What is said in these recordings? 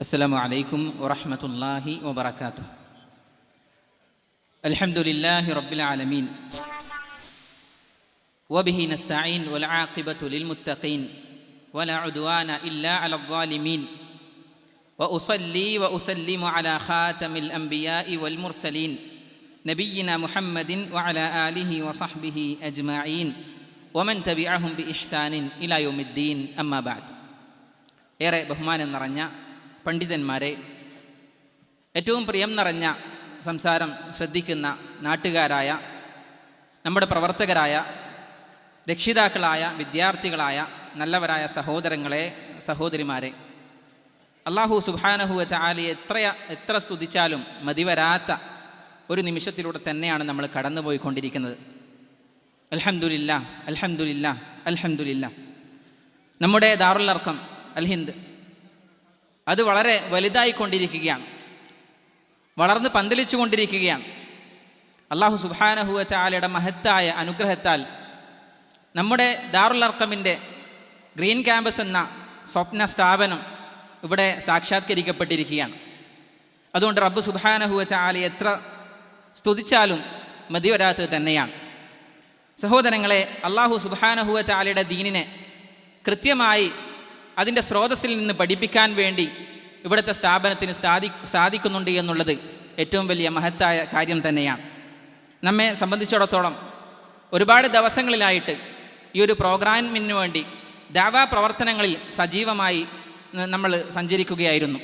السلام عليكم ورحمة الله وبركاته الحمد لله رب العالمين وبه نستعين والعاقبة للمتقين ولا عدوان إلا على الظالمين وأصلي وأسلم على خاتم الأنبياء والمرسلين نبينا محمد وعلى آله وصحبه أجمعين ومن تبعهم بإحسان إلى يوم الدين أما بعد ഏറെ ബഹുമാനം നിറഞ്ഞ പണ്ഡിതന്മാരെ ഏറ്റവും പ്രിയം നിറഞ്ഞ സംസാരം ശ്രദ്ധിക്കുന്ന നാട്ടുകാരായ നമ്മുടെ പ്രവർത്തകരായ രക്ഷിതാക്കളായ വിദ്യാർത്ഥികളായ നല്ലവരായ സഹോദരങ്ങളെ സഹോദരിമാരെ അള്ളാഹു സുബാനഹുവ ചാലി എത്ര എത്ര സ്തുതിച്ചാലും മതിവരാത്ത ഒരു നിമിഷത്തിലൂടെ തന്നെയാണ് നമ്മൾ കടന്നുപോയിക്കൊണ്ടിരിക്കുന്നത്. അലഹമുല്ല അലഹമുല്ല അലഹമുല്ല നമ്മുടെ ദാറുല്ലർക്കം അൽ ഹിന്ദ് അത് വളരെ വലുതായിക്കൊണ്ടിരിക്കുകയാണ്. വളർന്ന് പന്തലിച്ചു കൊണ്ടിരിക്കുകയാണ്. അള്ളാഹു സുബാനഹുവ ചാലയുടെ മഹത്തായ അനുഗ്രഹത്താൽ നമ്മുടെ ദാറുൽ ദാറുല്ലർക്കമിന്റെ ഗ്രീൻ ക്യാമ്പസ് എന്ന സ്വപ്ന സ്ഥാപനം ഇവിടെ സാക്ഷാത്കരിക്കപ്പെട്ടിരിക്കുകയാണ്. അതുകൊണ്ട് റബ്ബ് സുബാനഹുവ ചാല എത്ര സ്തുതിച്ചാലും മതി വരാത്തത് തന്നെയാണ്. സഹോദരങ്ങളെ അള്ളാഹു സുബാനഹുവറ്റാലയുടെ ദീനിനെ കൃത്യമായി അതിന്റെ സ്രോതസ്സിൽ നിന്ന് പഠിപ്പിക്കാൻ വേണ്ടി ഇവിടുത്തെ സ്ഥാപനത്തിന് സാധി സാധിക്കുന്നുണ്ട് എന്നുള്ളത് ഏറ്റവും വലിയ മഹത്തായ കാര്യം തന്നെയാണ്. നമ്മെ സംബന്ധിച്ചിടത്തോളം ഒരുപാട് ദിവസങ്ങളിലായിട്ട് ഈ ഒരു പ്രോഗ്രാമിന് വേണ്ടി ദാവാ പ്രവർത്തനങ്ങളിൽ സജീവമായി നമ്മൾ സഞ്ചരിക്കുകയായിരുന്നു.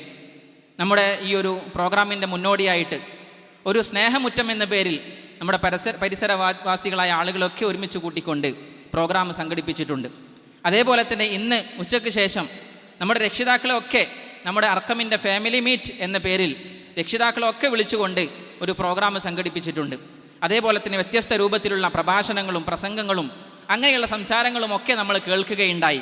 നമ്മുടെ ഈ ഒരു പ്രോഗ്രാമിന്റെ മുന്നോടിയായിട്ട് ഒരു സ്നേഹമുറ്റം എന്ന പേരിൽ നമ്മുടെ പരിസര പരിസരവാസികളായ ആളുകളൊക്കെ ഒരുമിച്ച് കൂട്ടിക്കൊണ്ട് പ്രോഗ്രാം സംഘടിപ്പിച്ചിട്ടുണ്ട്. അതേപോലെ തന്നെ ഇന്ന് ഉച്ചയ്ക്ക് ശേഷം നമ്മുടെ രക്ഷിതാക്കളെയൊക്കെ നമ്മുടെ അർക്കമിന്റെ ഫാമിലി മീറ്റ് എന്ന പേരിൽ രക്ഷിതാക്കളെയൊക്കെ വിളിച്ചുകൊണ്ട് ഒരു പ്രോഗ്രാം സംഘടിപ്പിച്ചിട്ടുണ്ട്. അതേപോലെ തന്നെ വ്യത്യസ്ത രൂപത്തിലുള്ള പ്രഭാഷണങ്ങളും പ്രസംഗങ്ങളും അങ്ങനെയുള്ള സംസാരങ്ങളും ഒക്കെ നമ്മൾ കേൾക്കുകയുണ്ടായി.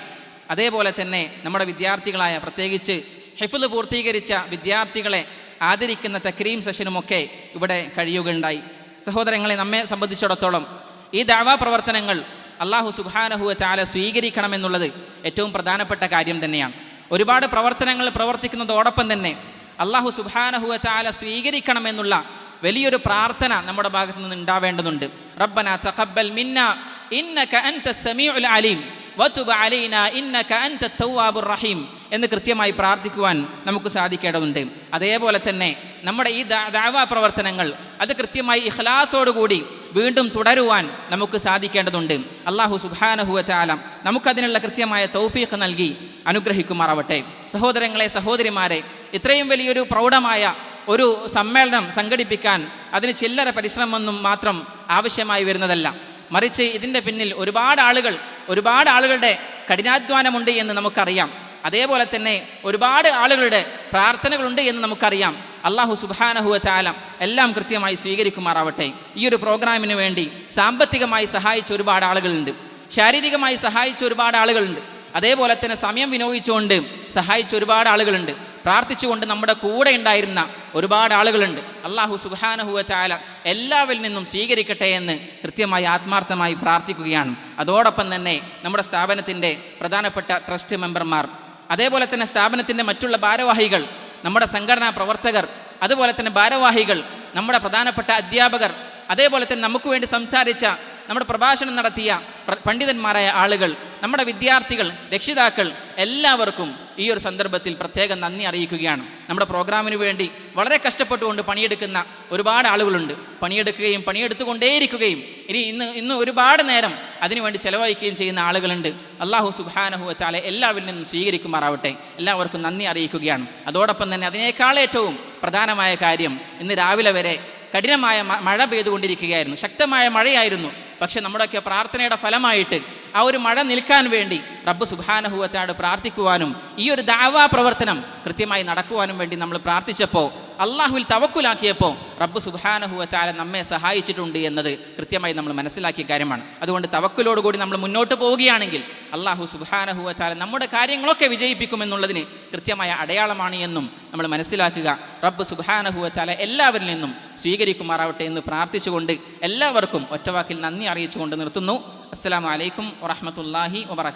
അതേപോലെ തന്നെ നമ്മുടെ വിദ്യാർത്ഥികളായ പ്രത്യേകിച്ച് ഹെഫുദ് പൂർത്തീകരിച്ച വിദ്യാർത്ഥികളെ ആദരിക്കുന്ന തക്രീം സെഷനുമൊക്കെ ഇവിടെ കഴിയുകയുണ്ടായി. സഹോദരങ്ങളെ നമ്മെ സംബന്ധിച്ചിടത്തോളം ഈ ദാവാ പ്രവർത്തനങ്ങൾ അള്ളാഹു സുബാനഹുവ ചാല സ്വീകരിക്കണമെന്നുള്ളത് ഏറ്റവും പ്രധാനപ്പെട്ട കാര്യം തന്നെയാണ്. ഒരുപാട് പ്രവർത്തനങ്ങൾ പ്രവർത്തിക്കുന്നതോടൊപ്പം തന്നെ അള്ളാഹു സുബാനഹുവ ചാല സ്വീകരിക്കണമെന്നുള്ള വലിയൊരു പ്രാർത്ഥന നമ്മുടെ ഭാഗത്തു നിന്ന് ഉണ്ടാവേണ്ടതുണ്ട്. റബ്ബന തഖബ്ബൽ മിന്ന ഇന്നക അൻത സമീഉൽ അലീം വതുബ അലൈന ഇന്നക അൻത തവ്വാബുർ റഹീം എന്ന് കൃത്യമായി പ്രാർത്ഥിക്കുവാൻ നമുക്ക് സാധിക്കേണ്ടതുണ്ട്. അതേപോലെ തന്നെ നമ്മുടെ ഈ ദാവാ പ്രവർത്തനങ്ങൾ അത് കൃത്യമായി ഇഖ്ലാസോടുകൂടി വീണ്ടും തുടരുവാൻ നമുക്ക് സാധിക്കേണ്ടതുണ്ട്. അള്ളാഹു സുബാനഹുവ ചാലം നമുക്കതിനുള്ള കൃത്യമായ തൗഫീഖ് നൽകി അനുഗ്രഹിക്കുമാറാവട്ടെ. സഹോദരങ്ങളെ സഹോദരിമാരെ ഇത്രയും വലിയൊരു പ്രൗഢമായ ഒരു സമ്മേളനം സംഘടിപ്പിക്കാൻ അതിന് ചില്ലറ പരിശ്രമമൊന്നും മാത്രം ആവശ്യമായി വരുന്നതല്ല. മറിച്ച് ഇതിന്റെ പിന്നിൽ ഒരുപാട് ആളുകൾ ഒരുപാട് ആളുകളുടെ കഠിനാധ്വാനമുണ്ട് എന്ന് നമുക്കറിയാം. അതേപോലെ തന്നെ ഒരുപാട് ആളുകളുടെ പ്രാർത്ഥനകളുണ്ട് എന്ന് നമുക്കറിയാം. അള്ളാഹു സുബാനഹുവ ചാലം എല്ലാം കൃത്യമായി സ്വീകരിക്കുമാറാവട്ടെ. ഈ ഒരു പ്രോഗ്രാമിന് വേണ്ടി സാമ്പത്തികമായി സഹായിച്ച ഒരുപാട് ആളുകളുണ്ട്. ശാരീരികമായി സഹായിച്ച ഒരുപാട് ആളുകളുണ്ട്. അതേപോലെ തന്നെ സമയം വിനിയോഗിച്ചുകൊണ്ട് സഹായിച്ച ഒരുപാട് ആളുകളുണ്ട്. പ്രാർത്ഥിച്ചുകൊണ്ട് നമ്മുടെ കൂടെ ഉണ്ടായിരുന്ന ഒരുപാട് ആളുകളുണ്ട്. അള്ളാഹു സുബാനഹുവ ചാല എല്ലാവരിൽ നിന്നും സ്വീകരിക്കട്ടെ എന്ന് കൃത്യമായി ആത്മാർത്ഥമായി പ്രാർത്ഥിക്കുകയാണ്. അതോടൊപ്പം തന്നെ നമ്മുടെ സ്ഥാപനത്തിന്റെ പ്രധാനപ്പെട്ട ട്രസ്റ്റ് മെമ്പർമാർ അതേപോലെ തന്നെ സ്ഥാപനത്തിന്റെ മറ്റുള്ള ഭാരവാഹികൾ നമ്മുടെ സംഘടനാ പ്രവർത്തകർ അതുപോലെ തന്നെ ഭാരവാഹികൾ നമ്മുടെ പ്രധാനപ്പെട്ട അധ്യാപകർ അതേപോലെ തന്നെ നമുക്ക് വേണ്ടി സംസാരിച്ച നമ്മുടെ പ്രഭാഷണം നടത്തിയ പണ്ഡിതന്മാരായ ആളുകൾ നമ്മുടെ വിദ്യാർത്ഥികൾ രക്ഷിതാക്കൾ എല്ലാവർക്കും ഈ ഒരു സന്ദർഭത്തിൽ പ്രത്യേകം നന്ദി അറിയിക്കുകയാണ്. നമ്മുടെ പ്രോഗ്രാമിന് വേണ്ടി വളരെ കഷ്ടപ്പെട്ടുകൊണ്ട് പണിയെടുക്കുന്ന ഒരുപാട് ആളുകളുണ്ട്. പണിയെടുക്കുകയും പണിയെടുത്തുകൊണ്ടേയിരിക്കുകയും. ഇനി ഇന്ന് ഇന്ന് ഒരുപാട് നേരം അതിനുവേണ്ടി ചെലവഴിക്കുകയും ചെയ്യുന്ന ആളുകളുണ്ട്. അള്ളാഹു സുഹാനഹു വച്ചാലെ എല്ലാവരിൽ നിന്നും സ്വീകരിക്കുമാറാവട്ടെ. എല്ലാവർക്കും നന്ദി അറിയിക്കുകയാണ്. അതോടൊപ്പം തന്നെ അതിനേക്കാൾ ഏറ്റവും പ്രധാനമായ കാര്യം ഇന്ന് രാവിലെ വരെ കഠിനമായ മഴ പെയ്തുകൊണ്ടിരിക്കുകയായിരുന്നു. ശക്തമായ മഴയായിരുന്നു. പക്ഷെ നമ്മുടെയൊക്കെ പ്രാർത്ഥനയുടെ ഫലമായിട്ട് ആ ഒരു മഴ നിൽക്കാൻ വേണ്ടി റബ്ബ് സുബാനഹുവത്താട് പ്രാർത്ഥിക്കുവാനും ഈ ഒരു ദാവാ പ്രവർത്തനം കൃത്യമായി നടക്കുവാനും വേണ്ടി നമ്മൾ പ്രാർത്ഥിച്ചപ്പോൾ അള്ളാഹുവിൽ തവക്കുലാക്കിയപ്പോൾ റബ്ബ് സുബാനഹുവത്താല നമ്മെ സഹായിച്ചിട്ടുണ്ട് എന്നത് കൃത്യമായി നമ്മൾ മനസ്സിലാക്കിയ കാര്യമാണ്. അതുകൊണ്ട് തവക്കുലോടുകൂടി നമ്മൾ മുന്നോട്ട് പോവുകയാണെങ്കിൽ അള്ളാഹു സുബാനഹുവത്താല നമ്മുടെ കാര്യങ്ങളൊക്കെ വിജയിപ്പിക്കുമെന്നുള്ളതിന് കൃത്യമായ അടയാളമാണ് എന്നും നമ്മൾ മനസ്സിലാക്കുക. റബ്ബ് സുബാനഹുവത്താല എല്ലാവരിൽ നിന്നും സ്വീകരിക്കുമാറാവട്ടെ എന്ന് പ്രാർത്ഥിച്ചുകൊണ്ട് എല്ലാവർക്കും ഒറ്റവാക്കിൽ നന്ദി അറിയിച്ചുകൊണ്ട് നിർത്തുന്നു. അസ്സാം വലൈക്കും വറഹമത്തല്ലാഹി വബർക്കാത്തു